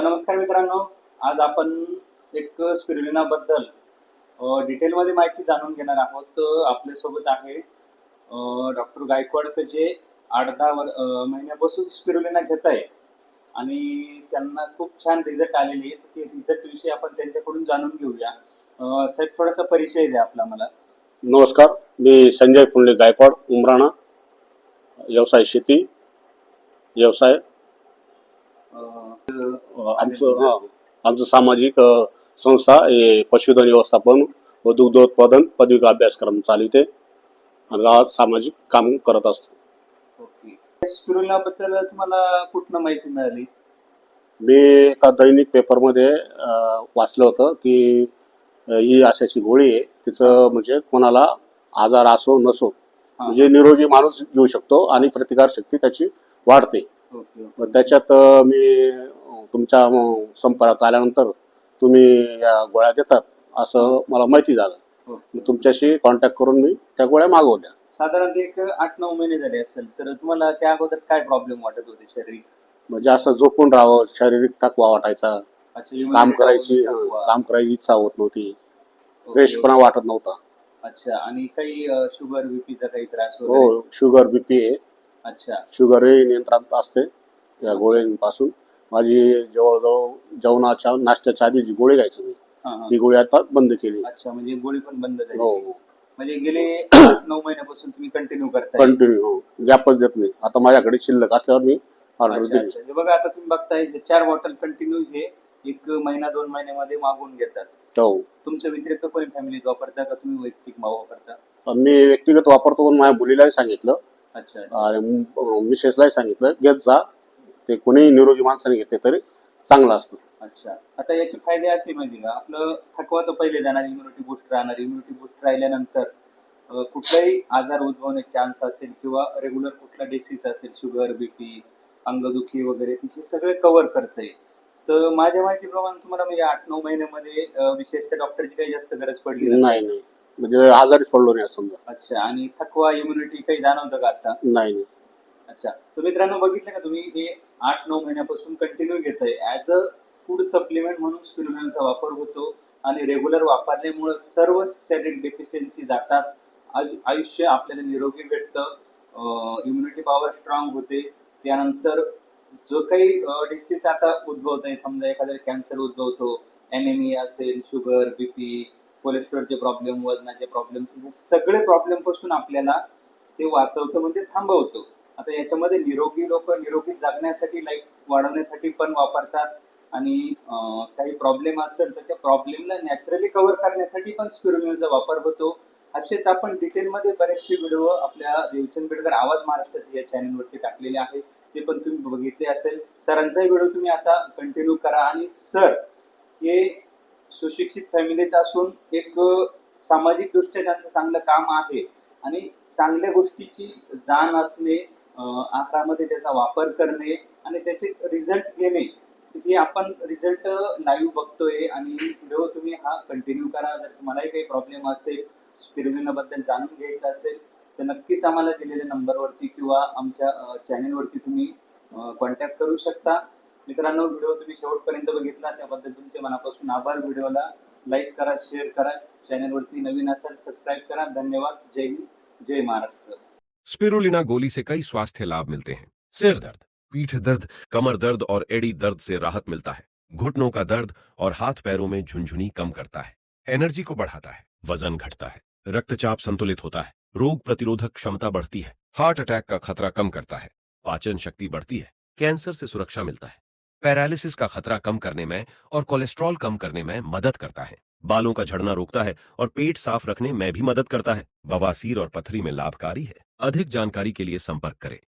नमस्कार मित्रांनो. आज आपण एक स्पिरुलिना बद्दल डिटेलमध्ये माहिती जाणून घेणार आहोत. आपल्या आपल्यासोबत आहे डॉक्टर गायकवाड जे आठ दहा वर महिन्यापासून स्पिरुलिना घेत आहे आणि त्यांना खूप छान रिझल्ट आलेले आहेत ते रिझल्ट विषयी आपण त्यांच्याकडून जाणून घेऊया. साहेब थोडासा परिचय द्या आपला मला. नमस्कार. मी संजय पुंडले गायकवाड उमराणा. व्यवसाय शेती व्यवसाय आमचं आमचं सामाजिक संस्था हे पशुधन व्यवस्थापन व दुग्धोत्पादन पदविका अभ्यासक्रम चालविते आणि गावात सामाजिक काम करत असतो. ओके. स्पिरुलिना बद्दल तुम्हाला कुठनं माहिती मिळाली? मी एका दैनिक पेपरमध्ये वाचलं होतं की ही अशी अशी गोळी आहे. तिचं म्हणजे कोणाला आजार असो नसो. म्हणजे निरोगी माणूस घेऊ शकतो आणि प्रतिकारशक्ती त्याची वाढते. त्याच्यात मी तुमच्या संपर्कात आल्यानंतर तुम्ही या गोळ्या देतात असं मला माहिती झालं. मग तुमच्याशी कॉन्टॅक्ट करून मी त्या गोळ्या मागवल्या. साधारण एक आठ नऊ महिने झाले असेल तर तुम्हाला त्या अगोदर काय प्रॉब्लेम वाटत होते शारीरिक? म्हणजे असं झोपून राहावं शारीरिक थकवा वाटायचा काम करायची. काम करायची इच्छा होत नव्हती. फ्रेशपणा वाटत नव्हता. अच्छा आणि काही शुगर बीपीचा काही त्रास वगैरे? हो शुगर बीपी आहे. अच्छा. शुगरही नियंत्रणात असते या गोळ्यांपासून. माझी जवळजवळ जेवणाच्या नाश्त्याच्या आधी जी गोळी घ्यायची मी. हा, हा. ती गोळी आता बंद केली. अच्छा म्हणजे गोळी पण बंद झाली. हो. म्हणजे गेले आठ नऊ महिन्यापासून तुम्ही कंटिन्यू करताय. कंटिन्यू हो. गॅपच देत नाही. आता माझ्याकडे शिल्लक असल्यावर मी ऑर्डर अच्छा, दिली. अच्छा. हे बघा आता तुम्ही बघताय हे चार बॉटल कंटिन्यू हे एक महिना दोन महिन्यामध्ये मागून घेतात. हो. तुमच्या व्यतिरिक्त कोणी फॅमिलीत वापरता का? तुम्ही वैयक्तिक वापरता? मी व्यक्तिगत वापरतो पण माझ्या मुलीलाही सांगितलं. अच्छा. आणि मिसेसलाही सांगितलं घेत जा. ते कोणीही निरोगी माणसाने घेतले तरी चांगलं असतं. अच्छा. आता याचे फायदे असे माहिती का? आपलं थकवा तर पहिले जाणार इम्युनिटी बूस्ट राहणार इम्युनिटी बूस्ट राहिल्यानंतर कुठलाही आजार उद्भवण्याचे चान्स असेल किंवा रेग्युलर कुठला डिसीज असेल शुगर बीपी अंगदुखी वगैरे हे सगळे कव्हर करते तर माझ्या माहितीप्रमाणे तुम्हाला म्हणजे आठ नऊ महिन्यामध्ये विशेषतः डॉक्टरची काही जास्त गरज पडली. नाही नाही. म्हणजे आजारीच पडलो नाही असं समजा. अच्छा आणि थकवा इम्युनिटी काही जाणवतं का आता? नाही नाही. अच्छा. तर मित्रांनो बघितलं का तुम्ही हे आठ नऊ महिन्यापासून कंटिन्यू घेत आहे ॲज अ फूड सप्लिमेंट म्हणून स्पिरुलिनाचा वापर होतो आणि रेग्युलर वापरल्यामुळं सर्व शारीरिक डेफिशियन्सी जातात. आयु- आयुष्य आपल्याला निरोगी भेटतं. इम्युनिटी पॉवर स्ट्रॉंग होते. त्यानंतर जो काही डिसीज आता उद्भवत आहे समजा एखाद्या कॅन्सर उद्भवतो ॲनेमिया असेल शुगर बीपी कोलेस्ट्रॉलचे प्रॉब्लेम वजनाचे प्रॉब्लेम सगळे प्रॉब्लेमपासून आपल्याला ते वाचवतं म्हणजे थांबवतो. आता याच्यामध्ये निरोगी लोक निरोगी जगण्यासाठी लाईफ वाढवण्यासाठी पण वापरतात आणि काही प्रॉब्लेम असेल तर त्या प्रॉब्लेमला नॅचरली कव्हर करण्यासाठी पण स्पिरुलिनाचा वापर होतो. असेच आपण डिटेलमध्ये बरेचसे व्हिडिओ आपल्या देवचंद बेडकर आवाज महाराष्ट्राच्या या चॅनलवरती टाकलेले आहे ते पण तुम्ही बघितले असेल. सरांचाही व्हिडिओ तुम्ही आता कंटिन्यू करा. आणि सर हे सुशिक्षित फॅमिलीत असून एक सामाजिक दृष्ट्या त्यांचं चांगलं काम आहे. आणि चांगल्या गोष्टीची जाण असणे आकारामध्ये त्याचा वापर करणे आणि त्याचे रिझल्ट घेणे हे आपण रिझल्ट लाईव्ह बघतोय. आणि व्हिडिओ तुम्ही हा कंटिन्यू करा. जर तुम्हालाही काही प्रॉब्लेम असेल स्पिरुलिना बद्दल जाणून घ्यायचं असेल तर नक्कीच आम्हाला दिलेल्या नंबरवरती किंवा आमच्या चॅनेलवरती तुम्ही कॉन्टॅक्ट करू शकता. मित्रांनो, व्हिडिओ तुम्ही शेवटपर्यंत बघितला, त्याबद्दल तुमचे आभार. व्हिडिओला लाईक करा शेअर करा. चॅनेलवरती नवीन असाल सबस्क्राईब करा. धन्यवाद. जय हिंद. जय महाराष्ट्र. स्पिरुलिना गोली से कई स्वास्थ्य लाभ मिलते हैं। सिर दर्द, पीठ दर्द, कमर दर्द और एडी दर्द से राहत मिलता है। घुटनों का दर्द और हाथ पैरों में झुंझुनी कम करता है। एनर्जी को बढ़ाता है। वज़न घटता है। रक्तचाप संतुलित होता है। रोग प्रतिरोधक क्षमता बढ़ती है। हार्ट अटैक का खतरा कम करता है। पाचन शक्ति बढ़ती है। कैंसर से सुरक्षा मिलता है। पैरालिसिस का खतरा कम करने में और कोलेस्ट्रॉल कम करने में मदद करता है। बालों का झड़ना रोकता है और पेट साफ़ रखने में भी मदद करता है। बवासीर और पथरी में लाभकारी है। अधिक जानकारी के लिए संपर्क करें।